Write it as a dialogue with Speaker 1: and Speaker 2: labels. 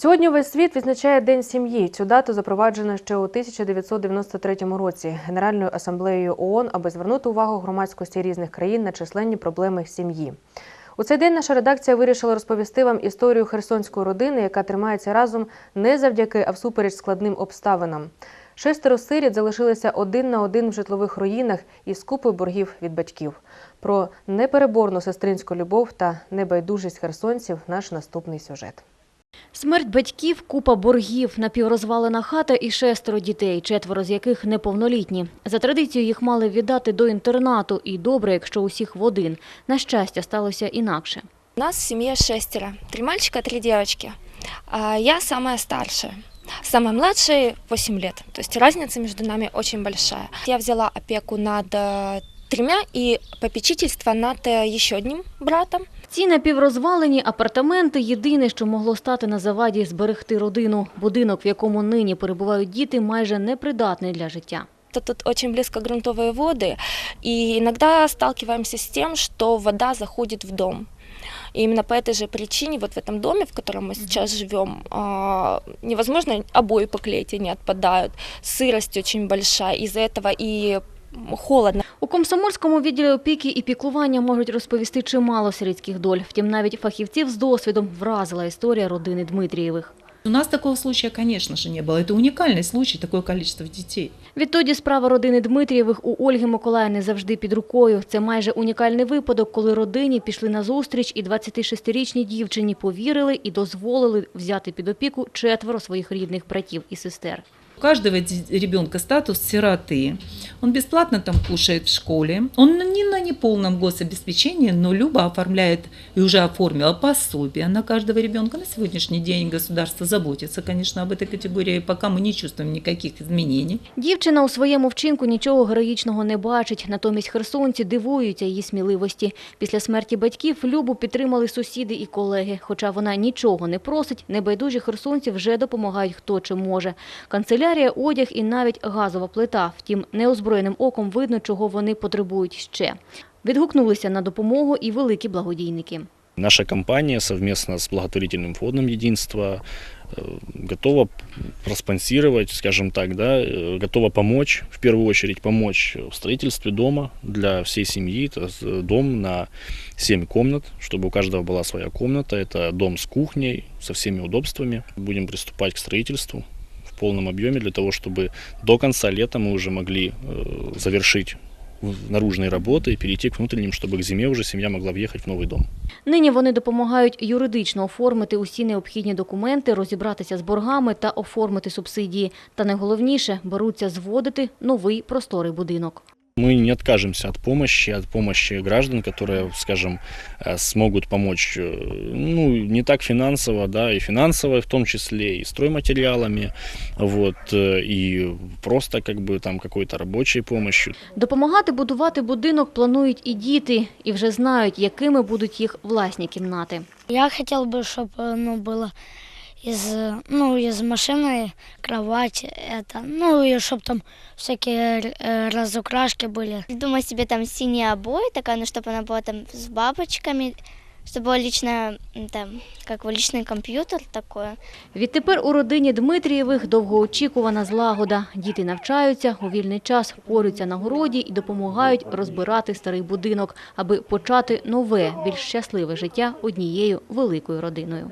Speaker 1: Сьогодні весь світ відзначає День сім'ї. Цю дату запроваджено ще у 1993 році Генеральною асамблеєю ООН, аби звернути увагу громадськості різних країн на численні проблеми сім'ї. У цей день наша редакція вирішила розповісти вам історію херсонської родини, яка тримається разом не завдяки, а всупереч складним обставинам. Шестеро сиріт залишилися один на один в житлових руїнах із купою боргів від батьків. Про непереборну сестринську любов та небайдужість херсонців наш наступний сюжет.
Speaker 2: Смерть батьків, купа боргів, напіврозвалена хата і шестеро дітей, четверо з яких неповнолітні. За традицією їх мали віддати до інтернату, і добре, якщо усіх в один. На щастя, сталося інакше.
Speaker 3: У нас в семье шестеро. Три мальчика, три девочки. А я самая старшая. Самая младшая 8 лет. То есть разница между нами очень большая. Я взяла опеку над э, тремя и попечительство над э, еще одним братом.
Speaker 2: Ці напіврозвалені апартаменти – єдине, що могло стати на заваді зберегти родину. Будинок, в якому нині перебувають діти, майже непридатний для життя.
Speaker 3: То Тут очень близко грунтовые воды, и иногда сталкиваемся с тем, что вода заходит в дом. И именно по этой же причине вот в этом доме, в котором мы сейчас живем, а, невозможно обои поклеить, они отпадают. Сырость очень большая, из-за этого и холодно.
Speaker 2: У Комсомольському відділі опіки і піклування можуть розповісти чимало сирітських доль. Втім, навіть фахівців з досвідом вразила історія родини Дмитрієвих.
Speaker 4: У нас такого случая, конечно же, не было. Это уникальный случай, такое количество детей.
Speaker 2: Відтоді справа родини Дмитрієвих у Ольги Миколаївни завжди під рукою. Це майже унікальний випадок, коли родині пішли на зустріч і 26-річній дівчині повірили і дозволили взяти під опіку четверо своїх рідних братів і сестер.
Speaker 4: У каждого ребенка статус сироты. Он бесплатно там кушает в школе. Он не неполном гособеспечении, но Люба оформляет и уже оформила пособие на каждого ребенка. На сегодняшний день государство заботится, конечно, об этой категории. Пока мы не чувствуем никаких изменений.
Speaker 2: Дівчина у своєму вчинку нічого героїчного не бачить. Натомість херсонці дивуються її сміливості. Після смерті батьків Любу підтримали сусіди і колеги. Хоча вона нічого не просить, небайдужі херсонці вже допомагають хто чи може. Канцелярія, одяг і навіть газова плита. Втім, неозброєним оком видно, чого вони потребують ще. Відгукнулися на допомогу і великі благодійники.
Speaker 5: Наша компания совместно с благотворительным фондом «Единство» э, готова проспонсировать, скажем так, да, э, готова помочь, в первую очередь помочь в строительстве дома для всей семьи. Это с- дом на 7 комнат, чтобы у каждого была своя комната. Это дом с кухней, со всеми удобствами. Будем приступать к строительству в полном объеме для того, чтобы до конца лета мы уже могли э, завершить в- наружные работы и перейти к внутренним, чтобы к зиме уже семья могла въехать в новый дом.
Speaker 2: Нині вони допомагають юридично оформити усі необхідні документи, розібратися з боргами та оформити субсидії. Та найголовніше – беруться зводити новий просторий будинок.
Speaker 5: Мы не откажемся от помощи, от помощи граждан, которые, скажем, э, смогут помочь, э, ну, не так финансово, да, и финансово в том числе, и стройматериалами, вот, э, и просто как бы там какой-то рабочей помощью.
Speaker 2: Допомагати будувати будинок планують і діти, і вже знають, якими будуть їх власні кімнати.
Speaker 6: Я хотел бы, чтобы ну, было из, ну, из машины кровать, это, ну, и чтобы там всякие э, разукрашки были.
Speaker 7: Думаю, себе там синие обои, такая, ну, чтобы она была там с бабочками, чтобы было личное, м, там, как бы личный компьютер такое.
Speaker 2: Відтепер у родині Дмитрієвих довгоочікувана злагода. Діти навчаються, у вільний час порються на городі і допомагають розбирати старий будинок, аби почати нове, більш щасливе життя однією великою родиною.